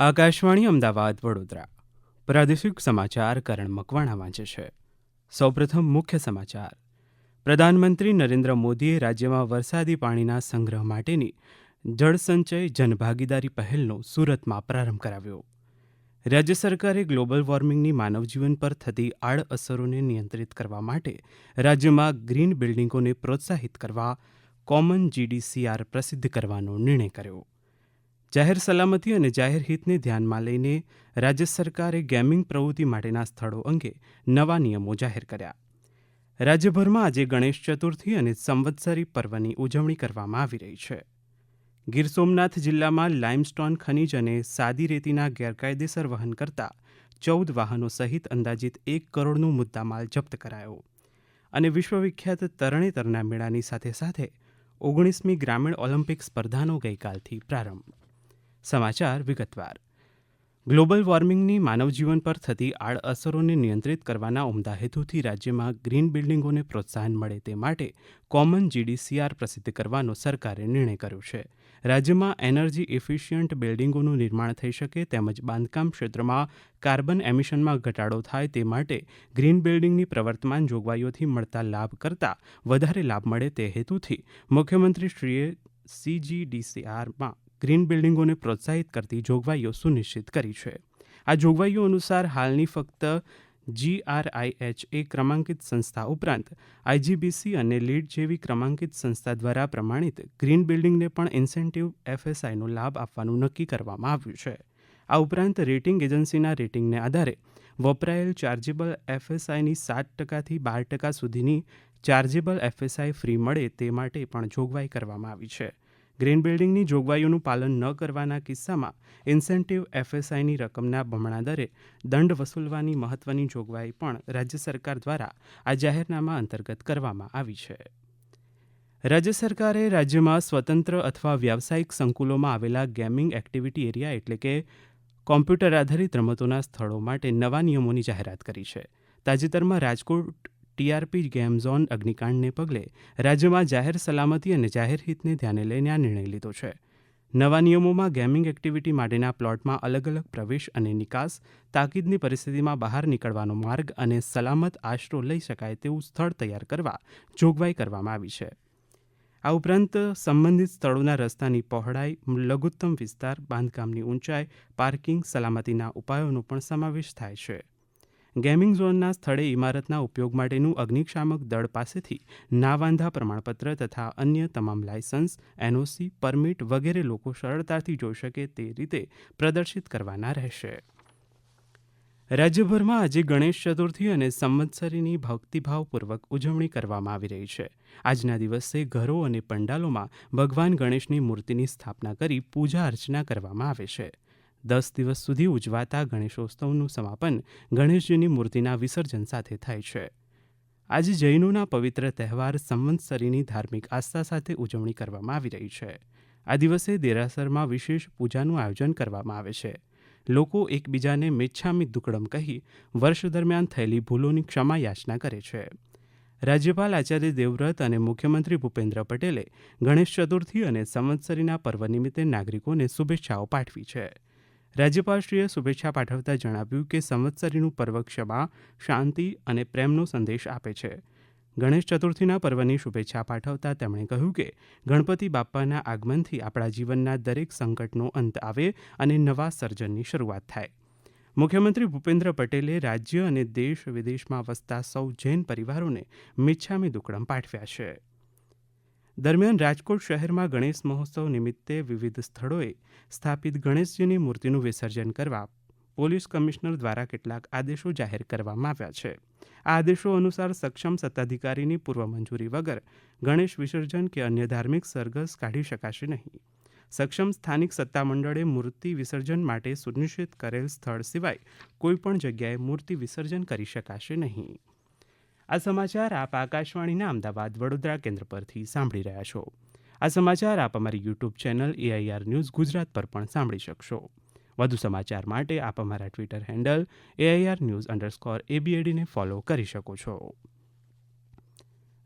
આકાશવાણી અમદાવાદ, વડોદરા. પ્રાદેશિક સમાચાર કરણ મકવાણા વાંચે છે સૌપ્રથમ મુખ્ય સમાચાર. પ્રધાનમંત્રી નરેન્દ્ર મોદીએ રાજ્યમાં વરસાદી પાણીના સંગ્રહ માટેની જળસંચય જનભાગીદારી પહેલનો સુરતમાં પ્રારંભ કરાવ્યો. રાજ્ય સરકારે ગ્લોબલ વોર્મિંગની માનવજીવન પર થતી આડઅસરોને નિયંત્રિત કરવા માટે રાજ્યમાં ગ્રીન બિલ્ડિંગોને પ્રોત્સાહિત કરવા કોમન જીડીસીઆર પ્રસિદ્ધ કરવાનો નિર્ણય કર્યો. જાહેર સલામતી અને જાહેર હિતને ધ્યાનમાં લઈને રાજ્ય સરકારે ગેમિંગ પ્રવૃત્તિ માટેના સ્થળો અંગે નવા નિયમો જાહેર કર્યા. રાજ્યભરમાં આજે ગણેશ ચતુર્થી અને સંવત્સરી પર્વની ઉજવણી કરવામાં આવી રહી છે. ગીર સોમનાથ જિલ્લામાં લાઇમસ્ટોન ખનીજ અને સાદી રેતીના ગેરકાયદેસર વહન કરતા ચૌદ વાહનો સહિત અંદાજિત એક કરોડનો મુદ્દામાલ જપ્ત કરાયો. અને વિશ્વવિખ્યાત તરણેતરના મેળાની સાથે સાથે ઓગણીસમી ગ્રામીણ ઓલિમ્પિક સ્પર્ધાનો ગઈકાલથી પ્રારંભ. સમાચાર વિગતવાર. ગ્લોબલ વોર્મિંગની માનવજીવન પર થતી આડઅસરોને નિયંત્રિત કરવાના ઉમદા હેતુથી રાજ્યમાં ગ્રીન બિલ્ડિંગોને પ્રોત્સાહન મળે તે માટે કોમન જીડીસીઆર પ્રસિદ્ધ કરવાનો સરકારે નિર્ણય કર્યો છે. રાજ્યમાં એનર્જી ઇફિશિયન્ટ બિલ્ડિંગોનું નિર્માણ થઈ શકે તેમજ બાંધકામ ક્ષેત્રમાં કાર્બન એમિશનમાં ઘટાડો થાય તે માટે ગ્રીન બિલ્ડિંગની પ્રવર્તમાન જોગવાઈઓથી મળતા લાભ કરતાં વધારે લાભ મળે તે હેતુથી મુખ્યમંત્રીશ્રીએ સીજીડીસીઆરમાં ગ્રીન બિલ્ડિંગોને પ્રોત્સાહિત કરતી જોગવાઈઓ સુનિશ્ચિત કરી છે. આ જોગવાઈઓ અનુસાર હાલની ફક્ત જીઆરઆઈએચએ ક્રમાંકિત સંસ્થા ઉપરાંત આઈજીબીસી અને લીડ જેવી ક્રમાંકિત સંસ્થા દ્વારા પ્રમાણિત ગ્રીન બિલ્ડિંગને પણ ઇન્સેન્ટિવ એફએસઆઈનો લાભ આપવાનું નક્કી કરવામાં આવ્યું છે. આ ઉપરાંત રેટિંગ એજન્સીના રેટિંગને આધારે વપરાયેલ ચાર્જેબલ એફએસઆઈની સાત ટકાથી બાર ટકા સુધીની ચાર્જેબલ એફએસઆઈ ફ્રી મળે તે માટે પણ જોગવાઈ કરવામાં આવી છે. ગ્રીન બિલ્ડિંગની જોગવાઈઓનું પાલન ન કરવાના કિસ્સામાં ઇન્સેન્ટિવ એફએસઆઈની રકમના બમણા દરે દંડ વસૂલવાની મહત્વની જોગવાઈ પણ રાજ્ય સરકાર દ્વારા આ જાહેરનામા અંતર્ગત કરવામાં આવી છે. રાજ્ય સરકારે રાજ્યમાં સ્વતંત્ર અથવા વ્યાવસાયિક સંકુલોમાં આવેલા ગેમિંગ એક્ટિવિટી એરિયા એટલે કે કોમ્પ્યુટર આધારિત રમતોના સ્થળો માટે નવા નિયમોની જાહેરાત કરી છે. તાજેતરમાં રાજકોટ ટીઆરપી ગેમ ઝોન અગ્નિકાંડને પગલે રાજ્યમાં જાહેર સલામતી અને જાહેર હિતને ધ્યાને લઈને આ નિર્ણય લીધો છે. નવા નિયમોમાં ગેમિંગ એક્ટિવિટી માટેના પ્લોટમાં અલગ અલગ પ્રવેશ અને નિકાસ, તાકીદની પરિસ્થિતિમાં બહાર નીકળવાનો માર્ગ અને સલામત આશરો લઈ શકાય તેવું સ્થળ તૈયાર કરવા જોગવાઈ કરવામાં આવી છે. આ ઉપરાંત સંબંધિત સ્થળોના રસ્તાની પહોળાઈ, લઘુત્તમ વિસ્તાર, બાંધકામની ઊંચાઈ, પાર્કિંગ, સલામતીના ઉપાયોનો પણ સમાવેશ થાય છે. ગેમિંગ ઝોનના સ્થળે ઇમારતના ઉપયોગ માટેનું અગ્નિશામક દળ પાસેથી ના વાંધા પ્રમાણપત્ર તથા અન્ય તમામ લાયસન્સ, એનઓસી, પરમિટ વગેરે લોકો સરળતાથી જોઈ શકે તે રીતે પ્રદર્શિત કરવાના રહેશે. રાજ્યભરમાં આજે ગણેશ ચતુર્થી અને સંવત્સરીની ભક્તિભાવપૂર્વક ઉજવણી કરવામાં આવી રહી છે. આજના દિવસે ઘરો અને પંડાલોમાં ભગવાન ગણેશની મૂર્તિની સ્થાપના કરી પૂજા અર્ચના કરવામાં આવે છે. દસ દિવસ સુધી ઉજવાતા ગણેશોત્સવનું સમાપન ગણેશજીની મૂર્તિના વિસર્જન સાથે થાય છે. આજે જૈનોના પવિત્ર તહેવાર સંવત્સરીની ધાર્મિક આસ્થા સાથે ઉજવણી કરવામાં આવી રહી છે. આ દિવસે દેરાસરમાં વિશેષ પૂજાનું આયોજન કરવામાં આવે છે. લોકો એકબીજાને મિચ્છામી દુકડમ કહી વર્ષ દરમિયાન થયેલી ભૂલોની ક્ષમા યાચના કરે છે. રાજ્યપાલ આચાર્ય દેવવ્રત અને મુખ્યમંત્રી ભૂપેન્દ્ર પટેલે ગણેશ ચતુર્થી અને સંવત્સરીના પર્વ નિમિત્તે નાગરિકોને શુભેચ્છાઓ પાઠવી છે. રાજ્યપાલશ્રીએ શુભેચ્છા પાઠવતા જણાવ્યું કે સંવત્સરીનું પર્વ ક્ષમા, શાંતિ અને પ્રેમનો સંદેશ આપે છે. ગણેશ ચતુર્થીના પર્વની શુભેચ્છા પાઠવતા તેમણે કહ્યું કે, ગણપતિ બાપ્પાના આગમનથી આપણા જીવનના દરેક સંકટનો અંત આવે અને નવા સર્જનની શરૂઆત થાય. મુખ્યમંત્રી ભૂપેન્દ્ર પટેલે રાજ્ય અને દેશ વિદેશમાં વસતા સૌ જૈન પરિવારોને મિચ્છામી દુકડમ પાઠવ્યા છે. દરમિયાન રાજકોટ શહેરમાં ગણેશ મહોત્સવ નિમિત્તે વિવિધ સ્થળોએ સ્થાપિત ગણેશજીની મૂર્તિનું વિસર્જન કરવા પોલીસ કમિશનર દ્વારા કેટલાક આદેશો જાહેર કરવામાં આવ્યા છે. આ આદેશો અનુસાર સક્ષમ સત્તાધિકારીની પૂર્વ મંજૂરી વગર ગણેશ વિસર્જન કે અન્ય ધાર્મિક સરઘસ કાઢી શકાશે નહીં. સક્ષમ સ્થાનિક સત્તામંડળે મૂર્તિ વિસર્જન માટે સુનિશ્ચિત કરેલ સ્થળ સિવાય કોઈપણ જગ્યાએ મૂર્તિ વિસર્જન કરી શકાશે નહીં. આ સમાચાર આપ આકાશવાણીના અમદાવાદ વડોદરા કેન્દ્ર પરથી સાંભળી રહ્યા છો. આ સમાચાર આપ અમારી YouTube channel AIR news Gujarat પર પણ સાંભળી શકશો. વધુ સમાચાર માટે આપ અમારા Twitter handle AIR news underscore એબીએડીને follow કરી શકો છો.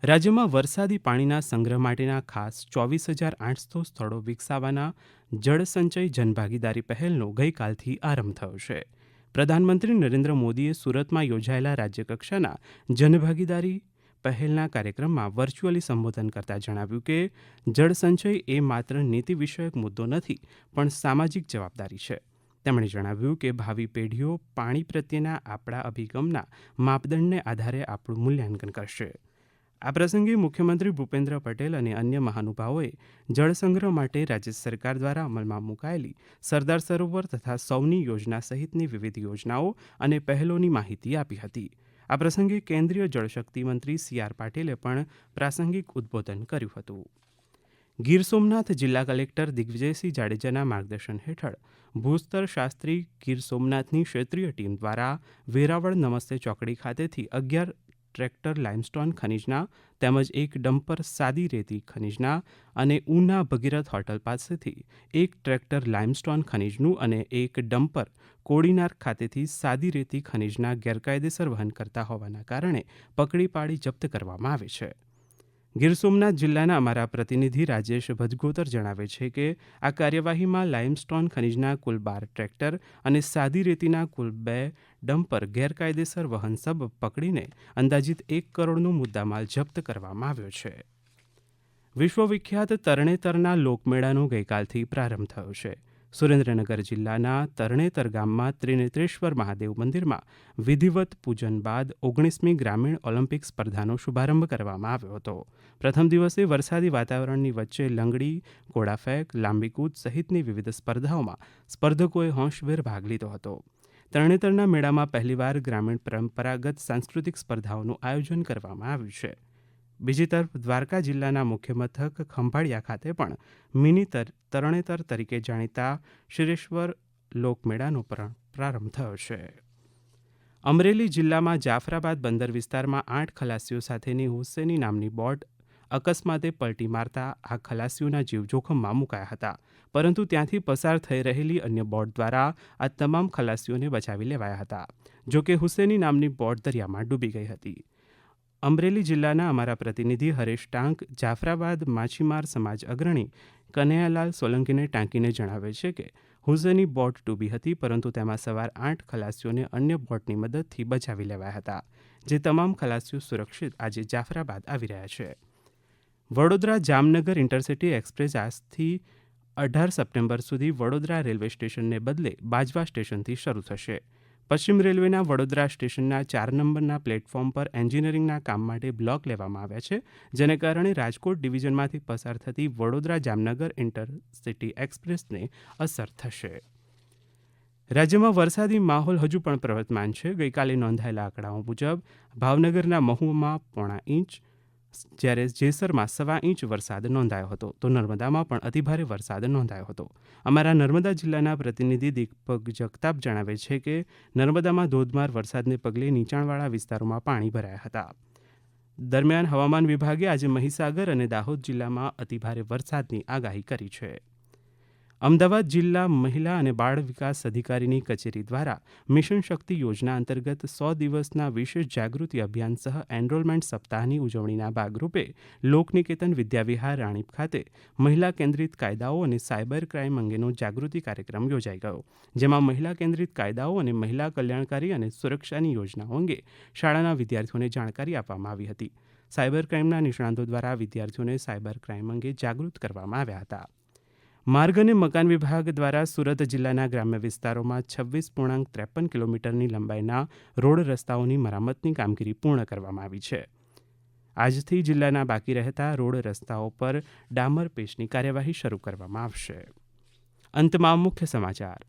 રાજ્યમાં વરસાદી પાણીના સંગ્રહ માટેના ખાસ ચોવીસ હજાર આઠસો સ્થળો વિકસાવવાના જળસંચય જનભાગીદારી પહેલનો ગઈકાલથી આરંભ થયો છે. પ્રધાનમંત્રી નરેન્દ્ર મોદીએ સુરતમાં યોજાયેલા રાજ્યકક્ષાના જનભાગીદારી પહેલના કાર્યક્રમમાં વર્ચ્યુઅલી સંબોધન કરતા જણાવ્યું કે, જળસંચય એ માત્ર નીતિ વિષયક મુદ્દો નથી, પણ સામાજિક જવાબદારી છે. તેમણે જણાવ્યું કે, ભાવિ પેઢીઓ પાણી પ્રત્યેના આપણા અભિગમના માપદંડને આધારે આપણું મૂલ્યાંકન કરશે. આ પ્રસંગે મુખ્યમંત્રી ભૂપેન્દ્ર પટેલ અને અન્ય મહાનુભાવોએ જળસંગ્રહ માટે રાજ્ય સરકાર દ્વારા અમલમાં મુકાયેલી સરદાર સરોવર તથા સૌની યોજના સહિતની વિવિધ યોજનાઓ અને પહેલોની માહિતી આપી હતી. આ પ્રસંગે કેન્દ્રીય જળશક્તિ મંત્રી સી આર પાટીલે પણ પ્રાસંગિક ઉદ્બોધન કર્યું હતું. ગીર સોમનાથ જિલ્લા કલેક્ટર દિગ્વિજયસિંહ જાડેજાના માર્ગદર્શન હેઠળ ભૂસ્તર શાસ્ત્રી ગીર સોમનાથની ક્ષેત્રીય ટીમ દ્વારા વેરાવળ નમસ્તે ચોકડી ખાતેથી અગિયાર ટ્રેક્ટર લાઇમસ્ટોન ખનીજના તેમજ એક ડમ્પર સાદી રેતી ખનીજના અને ઉના ભગીરથ હોટલ પાસેથી એક ટ્રેક્ટર લાઇમસ્ટોન ખનીજનું અને એક ડમ્પર કોડીનાર ખાતેથી સાદી રેતી ખનીજના ગેરકાયદેસર વહન કરતા હોવાના કારણે પકડી પાડી જપ્ત કરવામાં આવે છે. ગીર સોમનાથ જિલ્લાના અમારા પ્રતિનિધિ રાજેશ ભજગોતર જણાવે છે કે, આ કાર્યવાહીમાં લાઇમસ્ટોન ખનીજના કુલ બાર ટ્રેક્ટર અને સાદી રેતીના કુલ બે ડમ્પર ગેરકાયદેસર વહન સબ પકડીને અંદાજિત એક કરોડનો મુદ્દામાલ જપ્ત કરવામાં આવ્યો છે. વિશ્વવિખ્યાત તરણેતરના લોકમેળાનો ગઈકાલથી પ્રારંભ થયો છે. સુરેન્દ્રનગર જિલ્લાના તરણેતર ગામમાં ત્રિનેત્રેશ્વર મહાદેવ મંદિરમાં વિધિવત પૂજન બાદ ઓગણીસમી ગ્રામીણ ઓલિમ્પિક સ્પર્ધાનો શુભારંભ કરવામાં આવ્યો હતો. પ્રથમ દિવસે વરસાદી વાતાવરણની વચ્ચે લંગડી, ઘોડાફેંક લાંબીકૂદ સહિતની વિવિધ સ્પર્ધાઓમાં સ્પર્ધકોએ હોંશભેર ભાગ લીધો હતો. તરણેતરના મેળામાં પહેલીવાર ગ્રામીણ પરંપરાગત સાંસ્કૃતિક સ્પર્ધાઓનું આયોજન કરવામાં આવ્યું છે. બીજી તરફ દ્વારકા જિલ્લાના મુખ્ય મથક ખંભાળિયા ખાતે પણ મિની તરણેતર તરીકે જાણીતા શિરેશ્વર લોકમેળાનો પ્રારંભ થયો છે. અમરેલી જિલ્લામાં જાફરાબાદ બંદર વિસ્તારમાં આઠ ખલાસીઓ સાથેની હુસેની નામની બોટ અકસ્માતે પલટી મારતા આ ખલાસીઓના જીવ જોખમમાં મુકાયા હતા. પરંતુ ત્યાંથી પસાર થઈ રહેલી અન્ય બોટ દ્વારા આ તમામ ખલાસીઓને બચાવી લેવાયા હતા જોકે હુસેની નામની બોટ દરિયામાં ડૂબી ગઈ હતી. અમરેલી જિલ્લાના અમારા પ્રતિનિધિ હરેશ ટાંક, જાફરાબાદ માછીમાર સમાજ અગ્રણી કનૈયાલાલ સોલંકીને ટાંકીને જણાવે છે કે હુસેની બોટ ડૂબી હતી, પરંતુ તેમાં સવાર આઠ ખલાસીઓને અન્ય બોટની મદદથી બચાવી લેવાયા હતા, જે તમામ ખલાસીઓ સુરક્ષિત આજે જાફરાબાદ આવી રહ્યા છે. વડોદરા જામનગર ઇન્ટરસિટી એક્સપ્રેસ આજથી અઢાર સપ્ટેમ્બર સુધી વડોદરા રેલવે સ્ટેશનને બદલે બાજવા સ્ટેશનથી શરૂ થશે. પશ્ચિમ રેલવેના વડોદરા સ્ટેશનના ચાર નંબરના પ્લેટફોર્મ પર એન્જિનિયરિંગના કામ માટે બ્લોક લેવામાં આવ્યા છે, જેને કારણે રાજકોટ ડિવિઝનમાંથી પસાર થતી વડોદરા જામનગર ઇન્ટરસિટી એક્સપ્રેસને અસર થશે. રાજ્યમાં વરસાદી માહોલ હજુ પણ પ્રવર્તમાન છે. ગઈકાલે નોંધાયેલા આંકડાઓ મુજબ ભાવનગરના મહુમાં પોણા ઇંચ જ્યારે જેસરમાં સવા ઇંચ વરસાદ નોંધાયો હતો, તો નર્મદામાં પણ અતિભારે વરસાદ નોંધાયો હતો. અમારા નર્મદા જિલ્લાના પ્રતિનિધિ દીપક જગતાપ જણાવે છે કે, નર્મદામાં ધોધમાર વરસાદને પગલે નીચાણવાળા વિસ્તારોમાં પાણી ભરાયા હતા. દરમિયાન હવામાન વિભાગે આજે મહીસાગર અને દાહોદ જિલ્લામાં અતિભારે વરસાદની આગાહી કરી છે. અમદાવાદ જિલ્લા મહિલા અને બાળ વિકાસ અધિકારીની કચેરી દ્વારા મિશન શક્તિ યોજના અંતર્ગત સો દિવસના વિશેષ જાગૃતિ અભિયાન સહ એનરોલમેન્ટ સપ્તાહની ઉજવણીના ભાગરૂપે લોકનિકેતન વિદ્યાવિહાર રાણીપ ખાતે મહિલા કેન્દ્રિત કાયદાઓ અને સાયબર ક્રાઇમ અંગેનો જાગૃતિ કાર્યક્રમ યોજાઈ ગયો. જેમાં મહિલા કેન્દ્રિત કાયદાઓ અને મહિલા કલ્યાણકારી અને સુરક્ષાની યોજનાઓ અંગે શાળાના વિદ્યાર્થીઓને જાણકારી આપવામાં આવી હતી. સાયબર ક્રાઇમના નિષ્ણાંતો દ્વારા વિદ્યાર્થીઓને સાયબર ક્રાઇમ અંગે જાગૃત કરવામાં આવ્યા હતા. માર્ગ અને મકાન વિભાગ દ્વારા સુરત જિલ્લાના ગ્રામ્ય વિસ્તારોમાં છવ્વીસ પૂર્ણાંક ત્રેપન કિલોમીટરની લંબાઈના રોડ રસ્તાઓની મરામતની કામગીરી પૂર્ણ કરવામાં આવી છે. આજથી જિલ્લાના બાકી રહેતા રોડ રસ્તાઓ પર ડામર પેશની કાર્યવાહી શરૂ કરવામાં આવશે. અંતમાં મુખ્ય સમાચાર.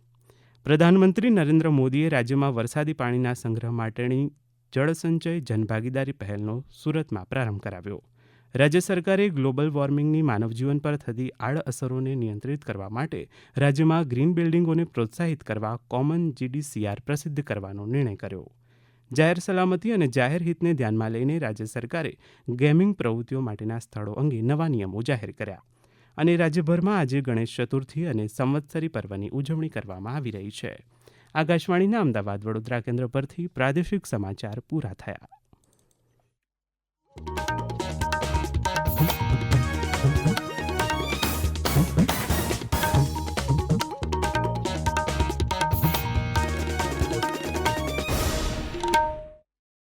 પ્રધાનમંત્રી નરેન્દ્ર મોદીએ રાજ્યમાં વરસાદી પાણીના સંગ્રહ માટેની જળસંચય જનભાગીદારી પહેલનો સુરતમાં પ્રારંભ કરાવ્યો. રાજ્ય સરકારે ગ્લોબલ વોર્મિંગની માનવજીવન પર થતી આડઅસરોને નિયંત્રિત કરવા માટે રાજ્યમાં ગ્રીન બિલ્ડિંગોને પ્રોત્સાહિત કરવા કોમન જીડીસીઆર પ્રસિદ્ધ કરવાનો નિર્ણય કર્યો. જાહેર સલામતી અને જાહેર હિતને ધ્યાનમાં લઈને રાજ્ય સરકારે ગેમિંગ પ્રવૃત્તિઓ માટેના સ્થળો અંગે નવા નિયમો જાહેર કર્યા. અને રાજ્યભરમાં આજે ગણેશ ચતુર્થી અને સંવત્સરી પર્વની ઉજવણી કરવામાં આવી રહી છે. આકાશવાણીના અમદાવાદ વડોદરા કેન્દ્ર પરથી પ્રાદેશિક સમાચાર પૂરા થયા.